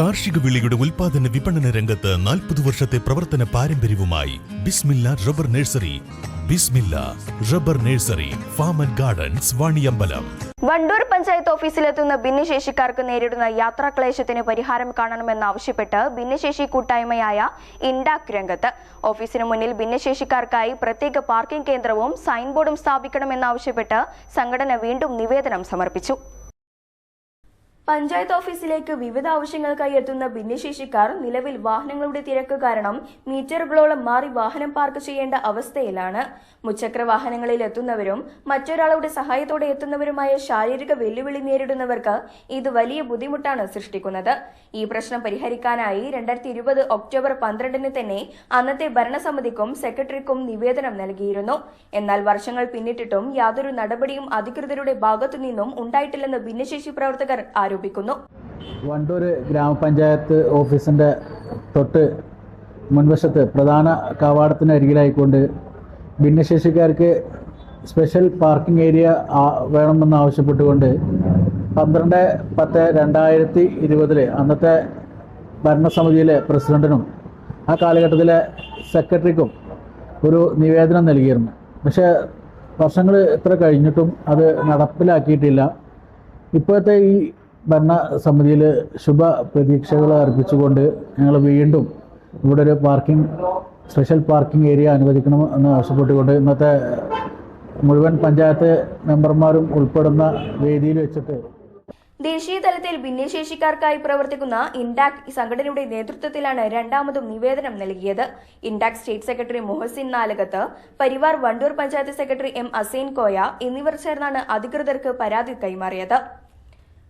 കാർഷിക വിളിയുടെ ഉൽപാദന വിപണന രംഗത്ത് നാൽപ്പത് വർഷത്തെ പ്രവർത്തന പാരമ്പര്യവുമായി Bismillah rubber nursery. Bismillah rubber nursery farm and gardens Vaniyambalam. Wandoor panchayat ഓഫീസിലെത്തുന്ന ഭിന്നശേഷിക്കാർക്ക് നേരിടുന്ന യാത്രാക്ലേശത്തിന് പരിഹാരം കാണണമെന്നാവശ്യപ്പെട്ട് ഭിന്നശേഷി കൂട്ടായ്മയായ ഇൻഡാക് രംഗത്ത്. ഓഫീസിന് മുന്നിൽ ഭിന്നശേഷിക്കാർക്കായി പ്രത്യേക പാർക്കിംഗ് കേന്ദ്രവും സൈൻ ബോർഡും സ്ഥാപിക്കണമെന്നാവശ്യപ്പെട്ട് സംഘടന വീണ്ടും നിവേദനം സമർപ്പിച്ചു. പഞ്ചായത്ത് ഓഫീസിലേക്ക് വിവിധ ആവശ്യങ്ങൾക്കായി എത്തുന്ന ഭിന്നശേഷിക്കാർ നിലവിൽ വാഹനങ്ങളുടെ തിരക്ക് കാരണം മീറ്ററുകളോളം മാറി വാഹനം പാർക്ക് ചെയ്യേണ്ട അവസ്ഥയിലാണ്. മുച്ചക്ര വാഹനങ്ങളിൽ എത്തുന്നവരും മറ്റൊരാളുടെ സഹായത്തോടെ എത്തുന്നവരുമായ ശാരീരിക വെല്ലുവിളി നേരിടുന്നവർക്ക് ഇത് വലിയ ബുദ്ധിമുട്ടാണ് സൃഷ്ടിക്കുന്നത്. ഈ പ്രശ്നം പരിഹരിക്കാനായി രണ്ടായിരത്തി ഇരുപത് ഒക്ടോബർ പന്ത്രണ്ടിന് തന്നെ അന്നത്തെ ഭരണസമിതിക്കും സെക്രട്ടറിക്കും നിവേദനം നൽകിയിരുന്നു. എന്നാൽ വർഷങ്ങൾ പിന്നിട്ടിട്ടും യാതൊരു നടപടിയും അധികൃതരുടെ ഭാഗത്തുനിന്നും ഉണ്ടായിട്ടില്ലെന്ന് ഭിന്നശേഷി പ്രവർത്തകർ ആരോപിക്കുന്നു. വണ്ടൂർ ഗ്രാമപഞ്ചായത്ത് ഓഫീസിന്റെ തൊട്ട് മുൻവശത്ത് പ്രധാന കവാടത്തിന് അരികിലായിക്കൊണ്ട് ഭിന്നശേഷിക്കാർക്ക് സ്പെഷ്യൽ പാർക്കിംഗ് ഏരിയ വേണമെന്ന് ആവശ്യപ്പെട്ടുകൊണ്ട് പന്ത്രണ്ട് പത്ത് രണ്ടായിരത്തി ഇരുപതിൽ അന്നത്തെ ഭരണസമിതിയിലെ പ്രസിഡന്റിനും ആ കാലഘട്ടത്തിലെ സെക്രട്ടറിക്കും ഒരു നിവേദനം നൽകിയിരുന്നു. പക്ഷേ വർഷങ്ങൾ ഇത്ര കഴിഞ്ഞിട്ടും അത് നടപ്പിലാക്കിയിട്ടില്ല. ഇപ്പോഴത്തെ ഈ ഭരണസമിതിയിൽ ശുഭ പ്രതീക്ഷകൾ അർപ്പിച്ചുകൊണ്ട് ഞങ്ങൾ വീണ്ടും ഇവിടെ ഒരു പാർക്കിംഗ് സ്പെഷ്യൽ പാർക്കിംഗ് ഏരിയ അനുവദിക്കണം എന്ന് ആവശ്യപ്പെട്ടുകൊണ്ട് ഇന്നത്തെ മുഴുവൻ പഞ്ചായത്ത് മെമ്പർമാരും ഉൾപ്പെടുന്ന വേദിയിൽ വെച്ചിട്ട് ദേശീയ തലത്തിൽ ഭിന്നശേഷിക്കാർക്കായി പ്രവർത്തിക്കുന്ന ഇൻഡാക് സംഘടനയുടെ നേതൃത്വത്തിലാണ് രണ്ടാമതും നിവേദനം നൽകിയത്. ഇൻഡാക് state secretary Muhasin Nalakath Parivar Wandoor panchayat secretary M Assain Koya എന്നിവർ ചേർന്നാണ് അധികൃതർക്ക് പരാതി കൈമാറിയത്.